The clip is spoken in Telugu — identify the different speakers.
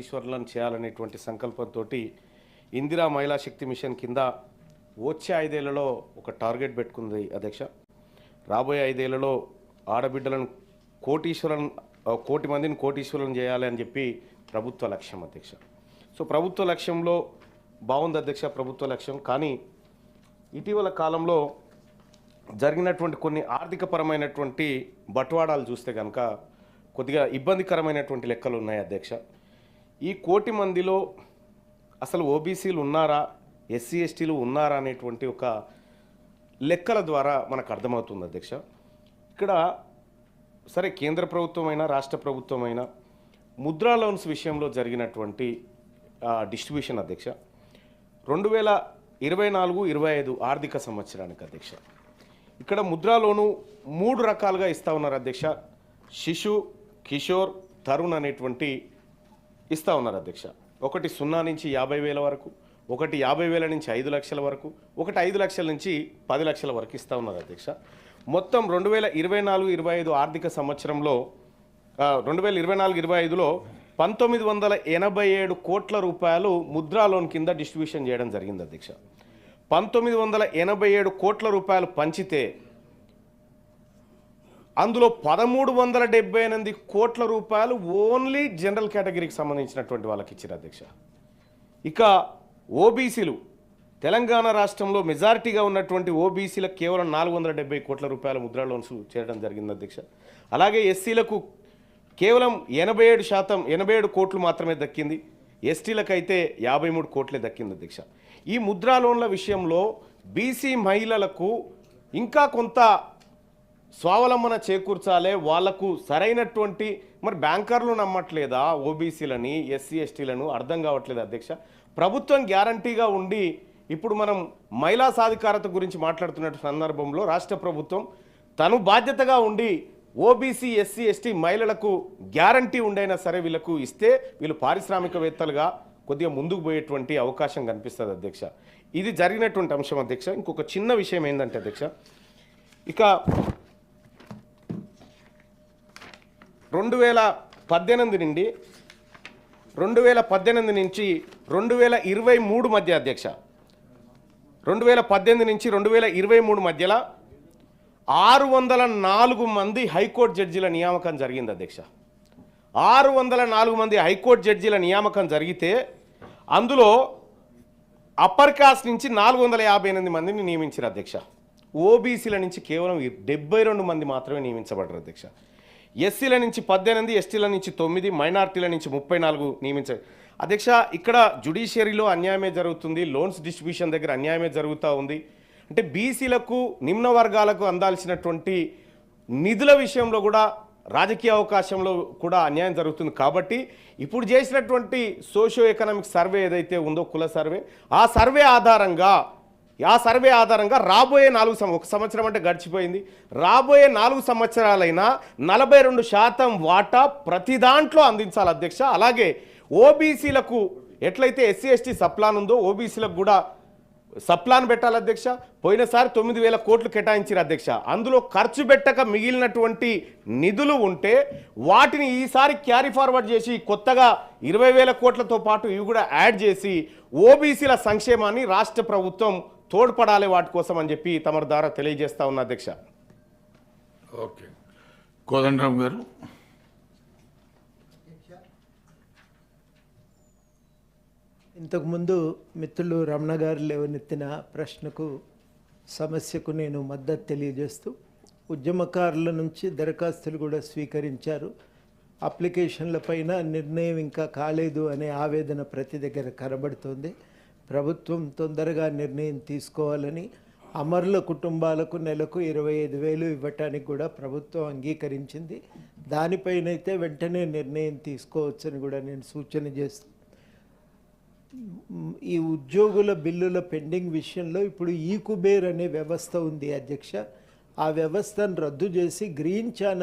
Speaker 1: ఈశ్వర్లను చేయాలనేటువంటి సంకల్పంతో ఇందిరా మహిళా శక్తి మిషన్ కింద వచ్చే ఐదేళ్ళలో ఒక టార్గెట్ పెట్టుకుంది అధ్యక్ష. రాబోయే ఐదేళ్ళలో ఆడబిడ్డలను కోటీశ్వరం కోటి మందిని కోటీశ్వరులను చేయాలి అని చెప్పి ప్రభుత్వ లక్ష్యం అధ్యక్ష. సో ప్రభుత్వ లక్ష్యంలో బాగుంది అధ్యక్ష ప్రభుత్వ లక్ష్యం. కానీ ఇటీవల కాలంలో జరిగినటువంటి కొన్ని ఆర్థికపరమైనటువంటి బట్వాడాలు చూస్తే కనుక కొద్దిగా ఇబ్బందికరమైనటువంటి లెక్కలు ఉన్నాయి అధ్యక్ష. ఈ కోటి మందిలో అసలు ఓబీసీలు ఉన్నారా ఎస్సీ ఎస్టీలు ఉన్నారా అనేటువంటి ఒక లెక్కల ద్వారా మనకు అర్థమవుతుంది అధ్యక్ష. ఇక్కడ సరే కేంద్ర ప్రభుత్వం అయినా రాష్ట్ర ప్రభుత్వం అయినా ముద్రా లోన్స్ విషయంలో జరిగినటువంటి డిస్ట్రిబ్యూషన్ అధ్యక్ష. రెండు వేల ఇరవై నాలుగు ఇరవై ఐదు ఆర్థిక సంవత్సరానికి అధ్యక్ష. ఇక్కడ ముద్రా లోను మూడు రకాలుగా ఇస్తా ఉన్నారు అధ్యక్ష. శిశు కిషోర్ తరుణ్ అనేటువంటి ఇస్తా ఉన్నారు అధ్యక్ష. ఒకటి సున్నా నుంచి యాభై వేల వరకు ఒకటి యాభై వేల నుంచి ఐదు లక్షల వరకు ఒకటి ఐదు లక్షల నుంచి పది లక్షల వరకు ఇస్తా ఉన్నారు అధ్యక్ష. మొత్తం రెండు వేల ఇరవై నాలుగు ఇరవై ఐదు ఆర్థిక సంవత్సరంలో రెండు వేల ఇరవై నాలుగు ఇరవై ఐదులో పంతొమ్మిది వందల ఎనభై ఏడు కోట్ల రూపాయలు ముద్రా లోన్ కింద డిస్ట్రిబ్యూషన్ చేయడం జరిగింది అధ్యక్ష. పంతొమ్మిది వందల ఎనభై ఏడు కోట్ల రూపాయలు పంచితే అందులో పదమూడు వందల డెబ్బై ఎనిమిది కోట్ల రూపాయలు ఓన్లీ జనరల్ కేటగిరీకి సంబంధించినటువంటి వాళ్ళకి ఇచ్చారు అధ్యక్ష. ఇక ఓబీసీలు తెలంగాణ రాష్ట్రంలో మెజారిటీగా ఉన్నటువంటి ఓబీసీలకు కేవలం నాలుగు వందల డెబ్బై కోట్ల రూపాయల ముద్రా లోన్స్ చేయడం జరిగింది అధ్యక్ష. అలాగే ఎస్సీలకు కేవలం ఎనభై ఏడు శాతం ఎనభై ఏడు కోట్లు మాత్రమే దక్కింది. ఎస్టీలకు అయితే యాభై మూడు కోట్లే దక్కింది అధ్యక్ష. ఈ ముద్రా లోన్ల విషయంలో బీసీ మహిళలకు ఇంకా కొంత స్వావలంబన చేకూర్చాలే వాళ్ళకు సరైనటువంటి మరి బ్యాంకర్లు నమ్మట్లేదా ఓబీసీలని ఎస్సీ ఎస్టీలను? అర్థం కావట్లేదు అధ్యక్ష? ప్రభుత్వం గ్యారంటీగా ఉండి ఇప్పుడు మనం మహిళా సాధికారత గురించి మాట్లాడుతున్న సందర్భంలో రాష్ట్ర ప్రభుత్వం తను బాధ్యతగా ఉండి ఓబీసీ ఎస్సీ ఎస్టీ మహిళలకు గ్యారంటీ ఉండైనా సరే వీళ్ళకు ఇస్తే వీళ్ళు పారిశ్రామికవేత్తలుగా కొద్దిగా ముందుకు పోయేటువంటి అవకాశం కనిపిస్తుంది అధ్యక్ష. ఇది జరిగినటువంటి అంశం అధ్యక్ష. ఇంకొక చిన్న విషయం ఏంటంటే అధ్యక్ష ఇక రెండు వేల పద్దెనిమిది నుండి రెండు వేల పద్దెనిమిది నుంచి రెండు వేల ఇరవై మూడు మధ్య అధ్యక్ష. రెండు వేల పద్దెనిమిది నుంచి రెండు వేల ఇరవై మూడు మధ్యలో ఆరు వందల నాలుగు మంది హైకోర్టు జడ్జీల నియామకం జరిగింది అధ్యక్ష. ఆరు వందల నాలుగు మంది హైకోర్టు జడ్జీల నియామకం జరిగితే అందులో అప్పర్ కాస్ట్ నుంచి నాలుగు వందల యాభై ఎనిమిది మందిని నియమించారు అధ్యక్ష. ఓబీసీల నుంచి కేవలం డెబ్బై రెండు మంది మాత్రమే నియమించబడ్డారు అధ్యక్ష. ఎస్సీల నుంచి పద్దెనిమిది ఎస్టీల నుంచి తొమ్మిది మైనార్టీల నుంచి ముప్పై నాలుగు నియమించారు అధ్యక్ష ఇక్కడ జుడిషియరీలో అన్యాయమే జరుగుతుంది లోన్స్ డిస్ట్రిబ్యూషన్ దగ్గర అన్యాయమే జరుగుతూ ఉంది. అంటే బీసీలకు నిమ్న వర్గాలకు అందాల్సినటువంటి నిధుల విషయంలో కూడా రాజకీయ అవకాశంలో కూడా అన్యాయం జరుగుతుంది. కాబట్టి ఇప్పుడు చేసినటువంటి సోషియో ఎకనామిక్ సర్వే ఏదైతే ఉందో కుల సర్వే ఆ సర్వే ఆధారంగా ఆ సర్వే ఆధారంగా రాబోయే నాలుగు సంవ ఒక సంవత్సరం అంటే గడిచిపోయింది. రాబోయే నాలుగు సంవత్సరాలైనా నలభై రెండు శాతం వాటా ప్రతి దాంట్లో అందించాలి అధ్యక్ష. అలాగే ఓబీసీలకు ఎట్లయితే ఎస్సీ ఎస్టీ సప్లాన్ ఉందో ఓబీసీలకు కూడా సప్లాన్ పెట్టాలి అధ్యక్ష. పోయినసారి తొమ్మిది వేల కోట్లు కేటాయించారు అధ్యక్ష. అందులో ఖర్చు పెట్టక మిగిలినటువంటి నిధులు ఉంటే వాటిని ఈసారి క్యారీ ఫార్వర్డ్ చేసి కొత్తగా ఇరవై వేల కోట్లతో పాటు ఇవి కూడా యాడ్ చేసి ఓబీసీల సంక్షేమాన్ని రాష్ట్ర ప్రభుత్వం తోడ్పడాలి వాటి కోసం అని చెప్పి తమ ద్వారా తెలియజేస్తా ఉన్న అధ్యక్ష.
Speaker 2: ఓకే. కోదండరామ్ గారు.
Speaker 3: ఇంతకుముందు మిత్రులు రమణ గారు లేవనెత్తిన ప్రశ్నకు సమస్యకు నేను మద్దతు తెలియజేస్తూ ఉద్యమకారుల నుంచి దరఖాస్తులు కూడా స్వీకరించారు. అప్లికేషన్ల పైన నిర్ణయం ఇంకా కాలేదు అనే ఆవేదన ప్రతి దగ్గర కనబడుతోంది. ప్రభుత్వం తొందరగా నిర్ణయం తీసుకోవాలని అమరుల కుటుంబాలకు నెలకు ఇరవై ఐదు వేలు ఇవ్వటానికి కూడా ప్రభుత్వం అంగీకరించింది. దానిపైనైతే వెంటనే నిర్ణయం తీసుకోవచ్చని కూడా నేను సూచన చేస్తాను ఈ ఉద్యోగుల బిల్లుల పెండింగ్ విషయంలో ఇప్పుడు ఈ కుబేర్ అనే వ్యవస్థ ఉంది అధ్యక్ష. ఆ వ్యవస్థను రద్దు చేసి గ్రీన్ ఛానల్